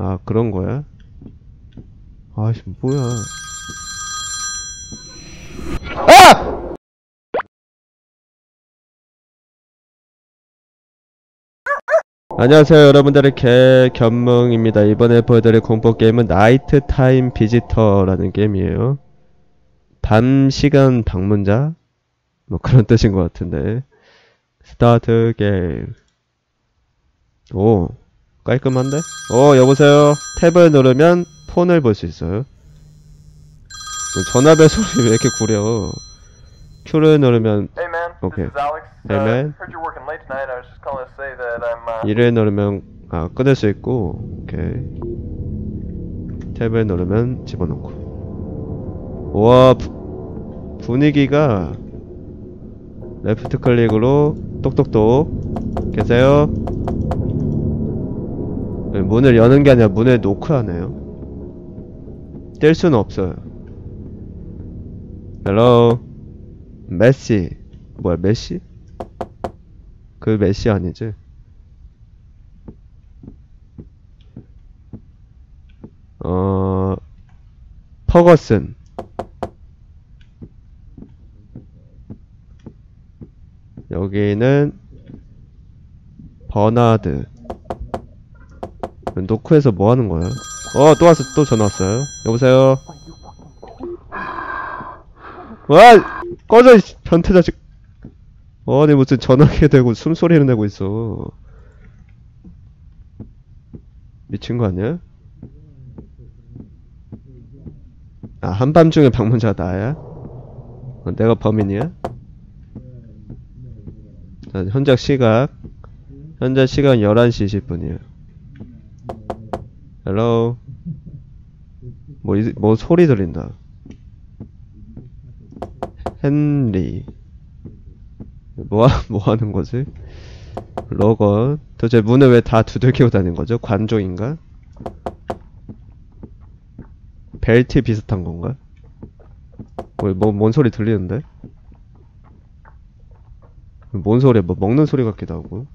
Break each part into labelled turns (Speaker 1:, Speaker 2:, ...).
Speaker 1: 아 그런 거야? 아씨 뭐야 아! 안녕하세요 여러분들의 개견멍입니다 이번에 보여드릴 공포게임은 나이트 타임 비지터라는 게임이에요 밤 시간 방문자? 뭐 그런 뜻인 것 같은데 스타트 게임 오 깔끔한데? 어 여보세요 탭을 누르면 폰을 볼 수 있어요 전화벨 소리 왜 이렇게 구려 Q를 누르면
Speaker 2: Hey man, is Alex.
Speaker 1: Hey,
Speaker 2: uh. Uh,
Speaker 1: 이를 누르면 아 끊을 수 있고 오케이 탭을 누르면 집어넣고 와 부- 분위기가 레프트 클릭으로 똑똑똑 계세요 네, 문을 여는 게 아니라 문을 노크하네요. 뗄 수는 없어요. 헬로 메시. 뭐야 메시? 그 메시 아니지? 어 퍼거슨. 여기는 버나드 노크에서 뭐 하는 거야? 어, 또 왔어, 또 전화 왔어요. 여보세요? 와! 꺼져, 이 변태 자식. 어디 무슨 전화기 대고 숨소리를 내고 있어. 미친 거 아니야? 아, 한밤중에 방문자가 나야? 어, 내가 범인이야? 자, 현재 시각. 현재 시간 11시 20분이에요. 헬로. 뭐, 이- 뭐 소리 들린다. 헨리. 뭐, 하- 뭐 하는 거지? 로건. 도대체 문을 왜 다 두들기고 다니는 거죠? 관종인가? 벨트 비슷한 건가? 뭐, 뭐, 뭔 소리 들리는데? 뭔 소리야? 뭐 먹는 소리 같기도 하고.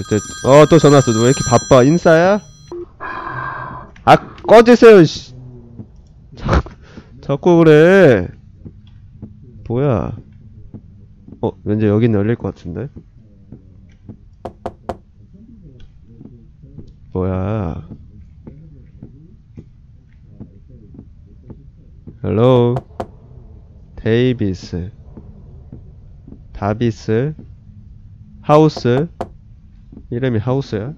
Speaker 1: 이때 어또 전화 왔어. 너왜 이렇게 바빠? 인싸야? 아 꺼지세요. 씨. 자꾸, 자꾸 그래. 뭐야? 어 왠지 여긴 열릴 것 같은데. 뭐야? 헬로 데이비스 다비스 하우스 이름이 하우스야?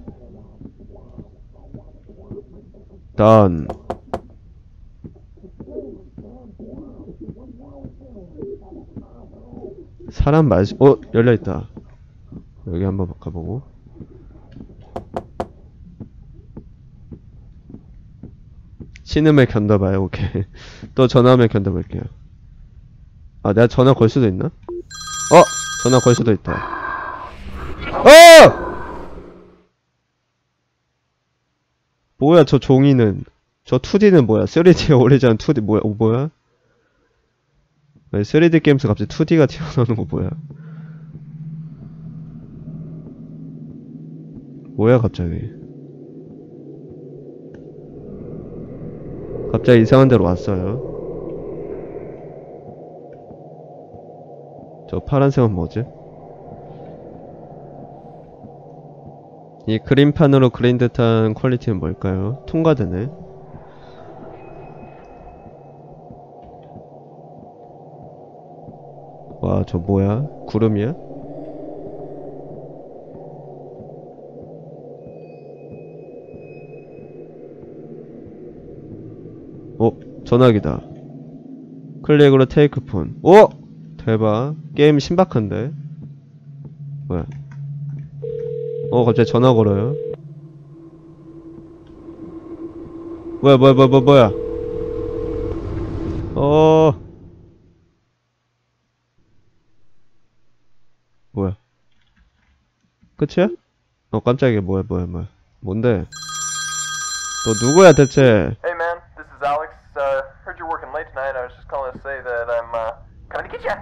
Speaker 1: 던 사람 말 어? 열려있다 여기 한번 가보고 신음을 견뎌봐요 오케이 또 전화하면 견뎌볼게요 아 내가 전화 걸 수도 있나? 어! 전화 걸 수도 있다 어! 뭐야 저 종이는? 저 2D는 뭐야? 3D에 오래전 2D 뭐야 어, 뭐야? 왜 3D 게임에서 갑자기 2D가 튀어나오는 거 뭐야? 뭐야 갑자기? 갑자기 이상한 데로 왔어요. 저 파란색은 뭐지? 이 그림판으로 그린 듯한 퀄리티는 뭘까요? 통과되네. 와, 저 뭐야? 구름이야? 어, 전화기다. 클릭으로 테이크 폰. 오! 대박. 게임 신박한데? 뭐야? 어 갑자기 전화 걸어요 뭐야 뭐야 뭐야 뭐야 어 뭐야 끝이야? 어 깜짝이야 뭐야 뭐야 뭐야 뭔데 너 누구야 대체
Speaker 2: hey man, this is Alex. Uh, heard you're working late tonight. I was just calling to say that I'm uh, coming to get you.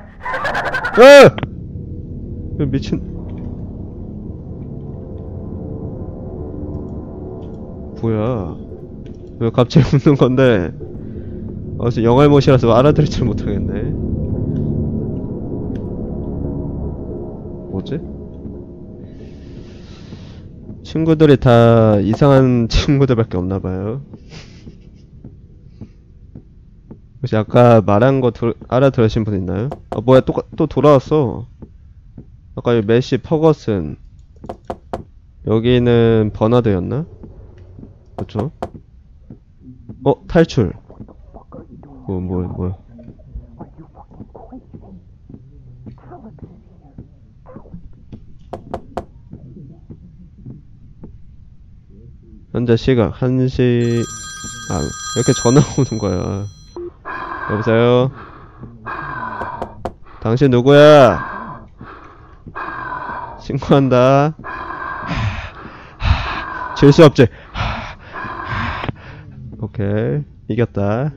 Speaker 1: 에! 그 미친 뭐야 왜 갑자기 웃는 건데 어, 저 영알못이라서 알아들을 못하겠네 뭐지? 친구들이 다 이상한 친구들밖에 없나봐요 혹시 아까 말한 거 들, 알아들으신 분 있나요? 아 뭐야 또, 또 돌아왔어 아까 메시 퍼거슨 여기는 버나드였나? 그쵸? 어 탈출. 뭐 뭐 뭐야. 현재 시각 1시 아 이렇게 전화 오는 거야. 여보세요? 당신 누구야? 신고한다. 질 수 없지 오케이. 이겼다.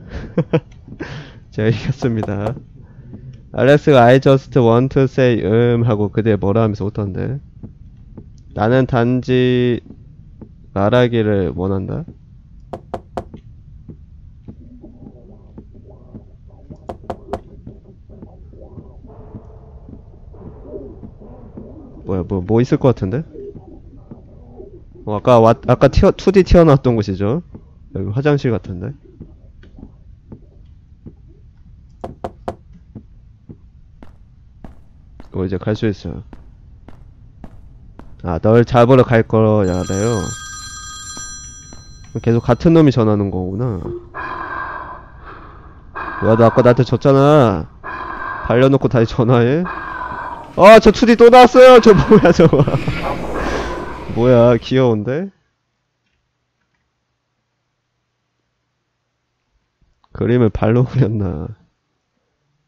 Speaker 1: 제가 이겼습니다. 알렉스가 I just want to say 음 하고 그대 뭐라 하면서 웃던데. 나는 단지 말하기를 원한다. 뭐야 뭐 뭐 있을 것 같은데? 어, 아까 와, 아까 튀어, 2D 튀어나왔던 곳이죠 여기 화장실 같은데? 어 이제 갈 수 있어요 아 널 잡으러 갈 거야 래요. 계속 같은 놈이 전화하는 거구나. 뭐야 너 아까 나한테 졌잖아. 발려놓고 다시 전화해. 아 저 2D 또 나왔어요. 저 뭐야 저거. 뭐야 귀여운데 그림을 발로 그렸나.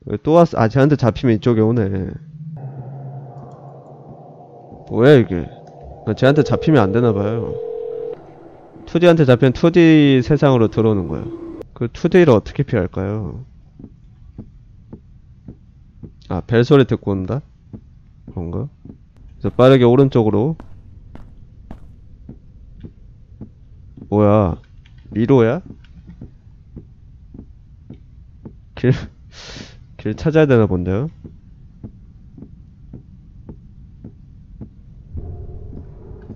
Speaker 1: 왜또 왔어. 아 쟤한테 잡히면 이쪽에 오네. 뭐야 이게. 아, 쟤한테 잡히면 안 되나봐요. 2D한테 잡히면 2D 세상으로 들어오는 거야. 그 2D를 어떻게 피할까요? 아 벨소리 듣고 온다? 그런가? 그래서 빠르게 오른쪽으로. 뭐야? 미로야? 길, 길 찾아야 되나 본데요?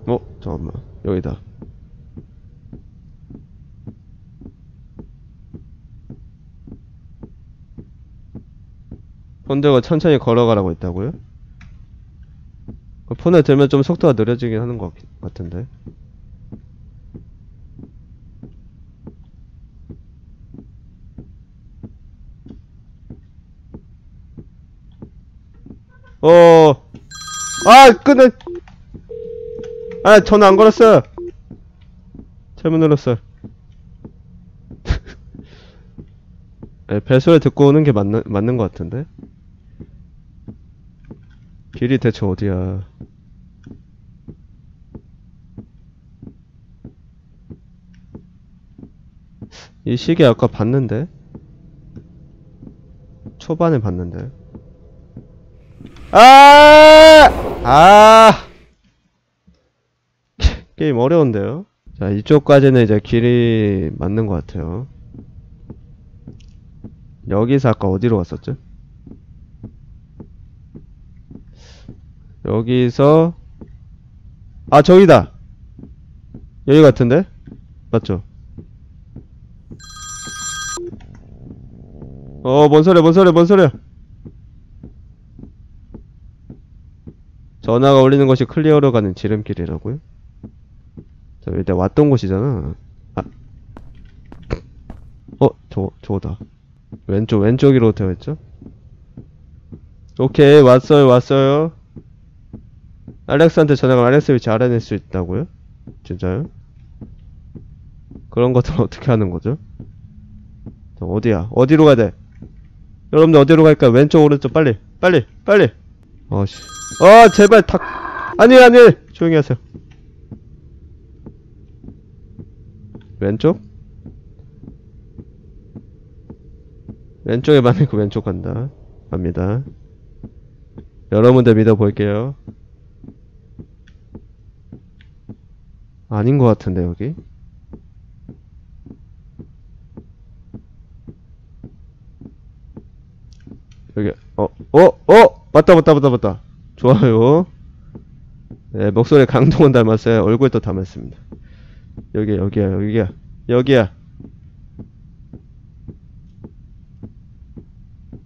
Speaker 1: 어? 잠깐만 여기다 폰 들고 천천히 걸어가라고 했다고요? 그 폰을 들면 좀 속도가 느려지긴 하는 것 같- 같은데 어, 아, 끊어. 아, 전화 안 걸었어. 잘못 눌렀어. 네, 배소리 듣고 오는 게 맞는, 맞는 것 같은데? 길이 대체 어디야? 이 시계 아까 봤는데? 초반에 봤는데? 아! 아! 게임 어려운데요? 자, 이쪽까지는 이제 길이 맞는 것 같아요. 여기서 아까 어디로 갔었죠? 여기서 아 저기다 여기 같은데 맞죠? 어뭔 소리야 뭔 소리야 뭔 소리야 전화가 울리는 것이 클리어로 가는 지름길이라고요? 자 내가 왔던 곳이잖아 아. 어 저거 저거다 왼쪽 왼쪽으로 되어 있죠? 오케이 왔어요 왔어요 알렉스한테 전화가 알렉스 위치 알아낼 수 있다고요? 진짜요? 그런 것들 어떻게 하는 거죠? 자, 어디야? 어디로 가야 돼? 여러분들 어디로 갈까? 왼쪽 오른쪽 빨리 빨리 빨리 어씨 아 제발 탁 아니 아니 조용히 하세요. 왼쪽? 왼쪽에 맘있고 왼쪽 간다. 갑니다. 여러분들 믿어볼게요. 아닌 것 같은데 여기? 여기 어 어 어! 맞다 맞다 맞다 맞다. 좋아요. 네 목소리 강동원 닮았어요. 얼굴도 닮았습니다. 여기 여기야 여기야 여기야.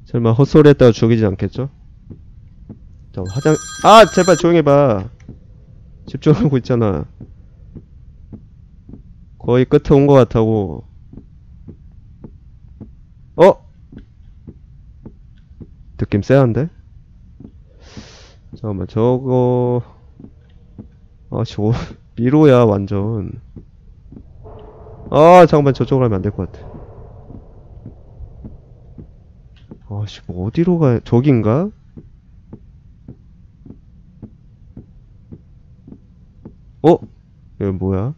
Speaker 1: 설마 헛소리 했다가 죽이지 않겠죠? 자 화장 아 제발 조용히 해봐. 집중하고 있잖아. 거의 끝에 온 것 같다고. 어? 느낌 쎄한데? 잠깐만 저거 아 저거 미로야 완전 아 잠깐만 저쪽으로 하면 안 될 것 같아 아씨 뭐 어디로 가 저긴가? 어? 여기 뭐야?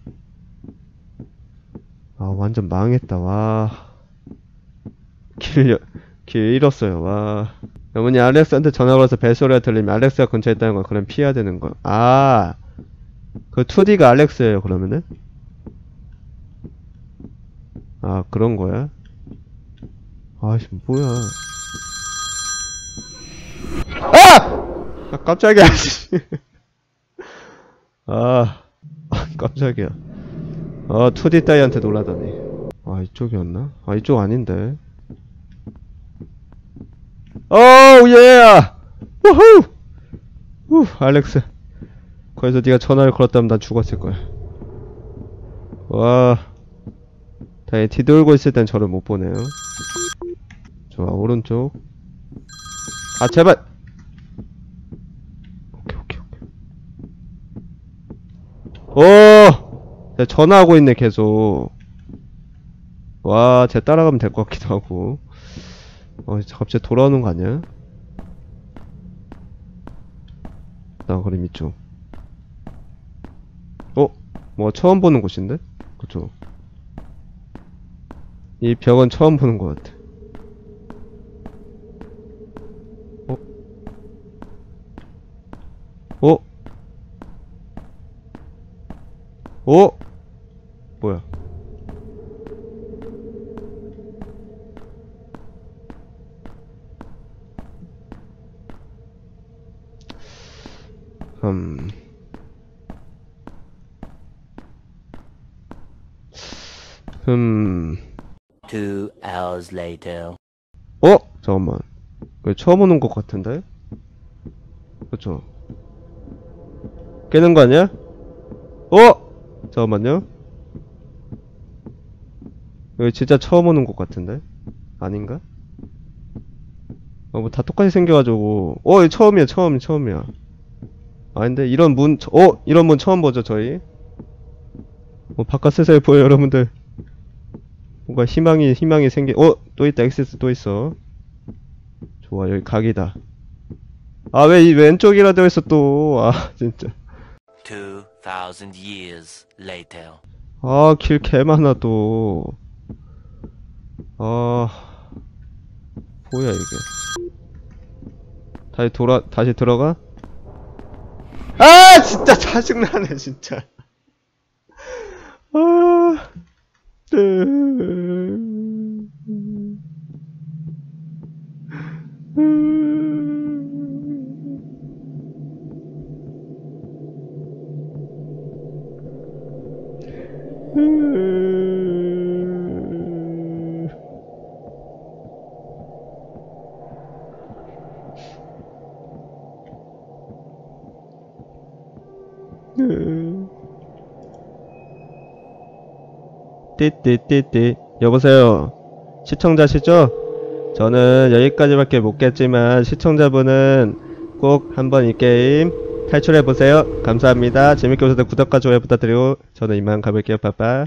Speaker 1: 아 완전 망했다 와 길, 길 잃었어요 와 어머니 알렉스한테 전화 걸어서 벨소리가 들리면 알렉스가 근처에 있다는 거 그럼 피해야 되는 거. 아, 그 2D가 알렉스예요 그러면은? 아 그런 거야? 아씨 뭐야? 아! 아 깜짝이야. 씨. 아, 아 깜짝이야. 아 2D 따위한테 놀라다니. 아 이쪽이었나? 아 이쪽 아닌데. 오우 예! 우후! 우 알렉스 거기서 네가 전화를 걸었다면 난 죽었을 거야 와. 다행히 뒤돌고 있을 땐 저를 못 보네요. 좋아 오른쪽. 아 제발. 오케이 오케이 오케이. 오! 전화하고 있네 계속. 와쟤 따라가면 될 것 같기도 하고 어, 갑자기 돌아오는 거 아니야? 나 그럼 이쪽. 어? 뭐 처음 보는 곳인데? 그쵸? 이 벽은 처음 보는 것 같아. 어? 어? 어? 뭐야? 음. 음.
Speaker 3: Two hours later.
Speaker 1: 어? 잠깐만. 왜 처음 오는 것 같은데? 그쵸? 깨는 거 아니야? 어? 잠깐만요. 여기 진짜 처음 오는 것 같은데? 아닌가? 어, 뭐 다 똑같이 생겨가지고. 어, 처음이야, 처음, 처음이야. 아닌데 이런 문, 처- 어 이런 문 처음 보죠 저희. 어 바깥 세상에 보여 요 여러분들. 뭔가 희망이 희망이 생기. 어 또 있다 엑세스 또 있어. 좋아 여기 각이다. 아 왜 이 왼쪽이라 되어 있어 또. 아 진짜.
Speaker 3: Two thousand years later.
Speaker 1: 아 길 개 많아 또. 아 뭐야 이게. 다시 돌아 다시 들어가. 아 진짜 짜증나네 진짜. 아 띠띠띠띠. 여보세요. 시청자시죠? 저는 여기까지밖에 못 겠지만 시청자분은 꼭 한번 이 게임 탈출해보세요. 감사합니다. 재밌게 보셔서 구독과 좋아요 부탁드리고 저는 이만 가볼게요. 빠빠